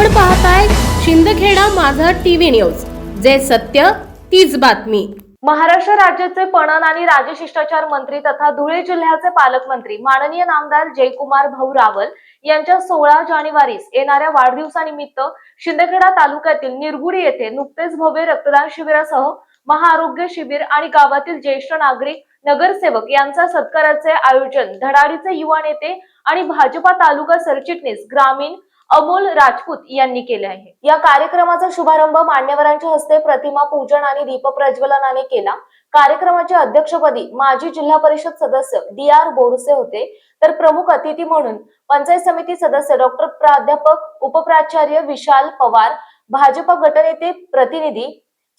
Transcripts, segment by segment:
आपण पाहताय शिंदखेडा माझा टीव्ही न्यूज. जे सत्य तीच बातमी. महाराष्ट्र राज्याचे पणन आणि राजशिष्टाचार मंत्री तथा धुळे जिल्ह्याचे पालकमंत्री माननीय नामदार जयकुमार भाऊ रावल यांच्या सोळा जानेवारीस येणाऱ्या वाढदिवसानिमित्त शिंदखेडा तालुक्यातील निरगुडी येथे नुकतेच भव्य रक्तदान शिबिरासह महाआरोग्य शिबिर आणि गावातील ज्येष्ठ नागरिक नगरसेवक यांचा सत्काराचे आयोजन धडाडीचे युवा नेते आणि भाजपा तालुका सरचिटणीस ग्रामीण अमोल राजपूत यांनी केले आहे. या कार्यक्रमाचा शुभारंभ मान्यवरांच्या हस्ते प्रतिमा पूजन आणि दीप प्रज्वलनाने केला. कार्यक्रमाच्या अध्यक्षपदी माजी जिल्हा परिषद सदस्य डी आर बोरसे होते. तर प्रमुख अतिथी म्हणून पंचायत समिती सदस्य डॉक्टर प्राध्यापक उपप्राचार्य विशाल पवार भाजपा गटनेते प्रतिनिधी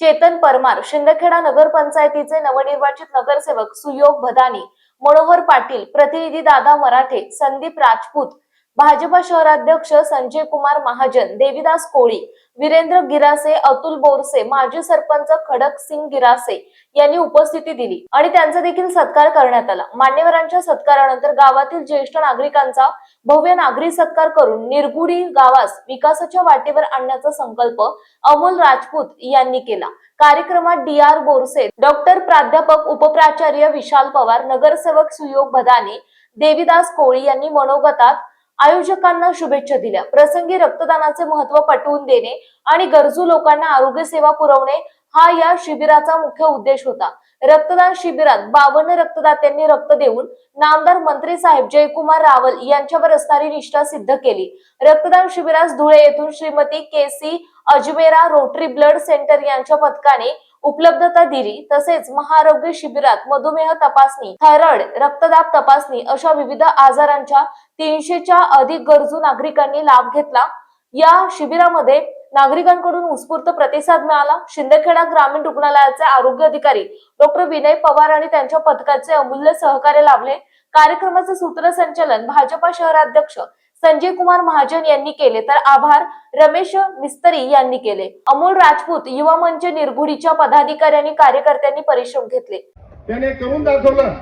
चेतन परमार शिंदखेडा नगरपंचायतीचे नवनिर्वाचित नगरसेवक सुयोग भदानी मनोहर पाटील प्रतिनिधी दादा मराठे संदीप राजपूत भाजपा शहराध्यक्ष संजय कुमार महाजन देविदास कोळी वीरेंद्र गिरासे अतुल बोरसे माजी सरपंच खडक सिंग गिरासे यांनी उपस्थिती दिली आणि त्यांचा देखील सत्कार करण्यात आला. मान्यवरांच्या सत्कारानंतर गावातील ज्येष्ठ नागरिकांचा भव्य नागरी सत्कार करून निरगुडी गावास विकासाच्या वाटेवर आणण्याचा संकल्प अमोल राजपूत यांनी केला. कार्यक्रमात डी आर बोरसे डॉक्टर प्राध्यापक उपप्राचार्य विशाल पवार नगरसेवक सुयोग भदाने देविदास कोळी यांनी मनोगतात आयोजकांना शुभेच्छा दिल्या. प्रसंगी रक्तदानाचे महत्त्व पटवून देणे आणि गरजू लोकांना आरोग्य सेवा पुरवणे हा या शिबिराचा मुख्य उद्देश होता. रक्तदान शिबिरात बावन्न रक्तदात्यांनी रक्त देऊन नामदार मंत्री साहेब जयकुमार रावल यांच्यावर असणारी निष्ठा सिद्ध केली. रक्तदान शिबिरास धुळे येथून Shrimati K C Ajmera Rotary Blood Centre यांच्या पथकाने उपलब्धता दिली तसेच महाआरोग्य शिबिरात मधुमेह तपासणी थायरॉइड रक्तदाब तपासणी अशा विविध आजारांच्या तीनशेच्या अधिक गरजू नागरिकांनी लाभ घेतला. या शिबिरामध्ये नागरिकांकडून उत्स्फूर्त प्रतिसाद मिळाला. शिंदखेडा ग्रामीण रुग्णालयाचे आरोग्य अधिकारी डॉक्टर विनय पवार आणि त्यांच्या पथकाचे अमूल्य सहकार्य लाभले. कार्यक्रमाचे सूत्रसंचालन भाजपा शहराध्यक्ष संजय कुमार महाजन यांनी केले. तर आभार रमेश मिस्त्री यांनी केले. अमोल राजपूत युवा मंच निरगुडीच्या पदाधिकाऱ्यांनी कार्यकर्त्यांनी परिश्रम घेतले. त्याने करून दाखवलं.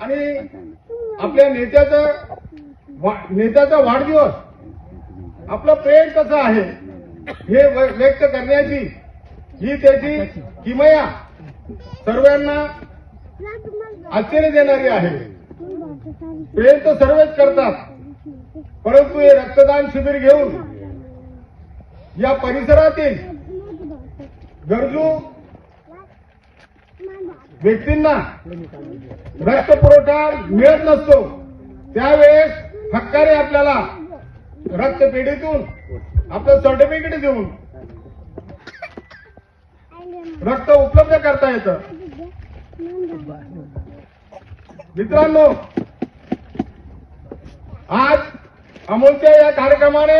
आणि आपल्या नेत्याचा नेत्याचा वाढदिवस. आपलं प्रेम कसं आहे हे व्यक्त करण्याची ही त्याची किमया सर्वांना आश्चर्य देणारी आहे. प्रेम तर सर्वच करतात. परंतु हे रक्तदान शिबिर घेऊन या परिसरातील गरजू व्यक्तींना रक्त पुरवठा मिळत नसतो त्यावेळेस हक्काने आपल्याला रक्तपेढीतून आपलं सर्टिफिकेट देऊन रक्त उपलब्ध करता येतं. मित्रांनो आज अमोलच्या या कार्यक्रमाने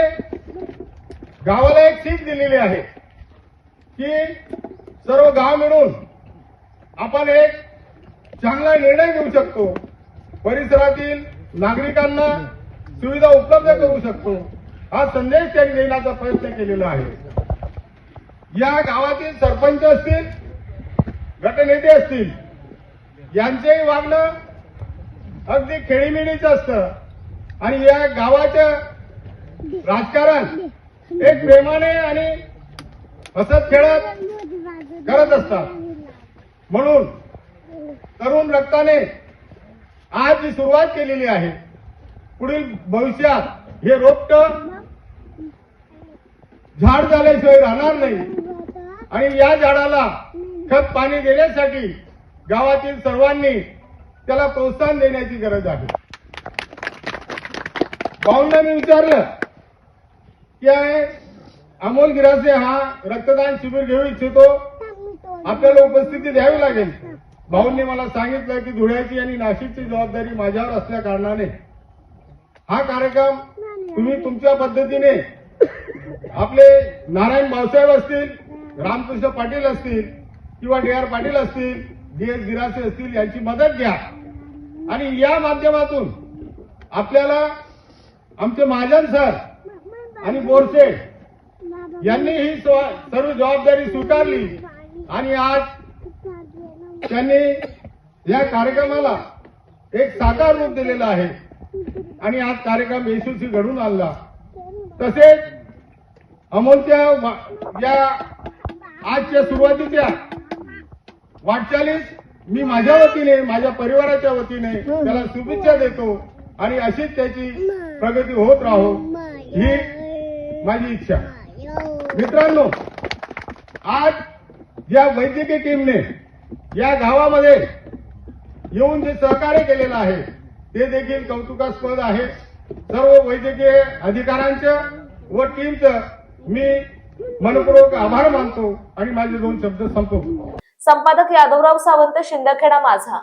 गावाला एक सीख दिलेली आहे की सर्व गाव मिळून आपण एक चांगला निर्णय घेऊ शकतो. परिसरातील नागरिकांना सुविधा उपलब्ध करू शकतो. हा संदेश त्यांनी देण्याचा प्रयत्न केलेला आहे. या गावातील सरपंच असतील गटनेते असतील यांचेही वागणं अगदी खेळीमेळीचं असतं. आणि या गावाचं राजकारण एक प्रेमाने आणि हसत खेळत करत असतात. म्हणून तरुण रक्ताने आज जी सुरुवात केलेली आहे पुढील भविष्यात हे रोपट झाड झाल्याशिवाय राहणार नाही. आणि या झाडाला खत पाणी देण्यासाठी गावातील सर्वांनी त्याला प्रोत्साहन देण्याची गरज आहे. भाऊंना मी विचारलं. की आहे, अमोल गिरासे हा रक्तदान शिबिर घेऊ इच्छितो. आपल्याला उपस्थिती द्यावी लागेल. भाऊंनी मला सांगितलं की धुळ्याची आणि नाशिकची जबाबदारी माझ्यावर असल्या कारणाने. हा कार्यक्रम तुम्ही तुमच्या पद्धतीने आपले नारायण भाऊसाहेब असतील रामकृष्ण पाटील असतील किंवा डी आर पाटील असतील डी एस गिरासे असतील यांची मदत घ्या. आणि या माध्यमातून आपल्याला आमचे महाजन सर आणि बोरसे यांनी ही सर्व जबाबदारी स्वीकारली. आणि आज त्यांनी या कार्यक्रमाला एक साकार रूप दिलेलं आहे. आणि आज कार्यक्रम यशस्वी घडून आणला. तसेच अमोलच्या या आजच्या सुरुवातीच्या वाटचालीस मी माझ्या वतीने माझ्या परिवाराच्या वतीने त्याला शुभेच्छा देतो. आणि अशीच त्याची प्रगती होत राहो. ही माझी इच्छा. मित्रांनो आज या वैद्यकीय टीमने या गावामध्ये येऊन जे सहकार्य केलेलं आहे ते देखील कौतुकास्पद आहे. सर्व वैद्यकीय अधिकाऱ्यांचं व टीमचं मी मनपूर्वक आभार मानतो आणि माझे दोन शब्द संपवतो. संपादक यादवराव सावंत शिंदखेडा माझा.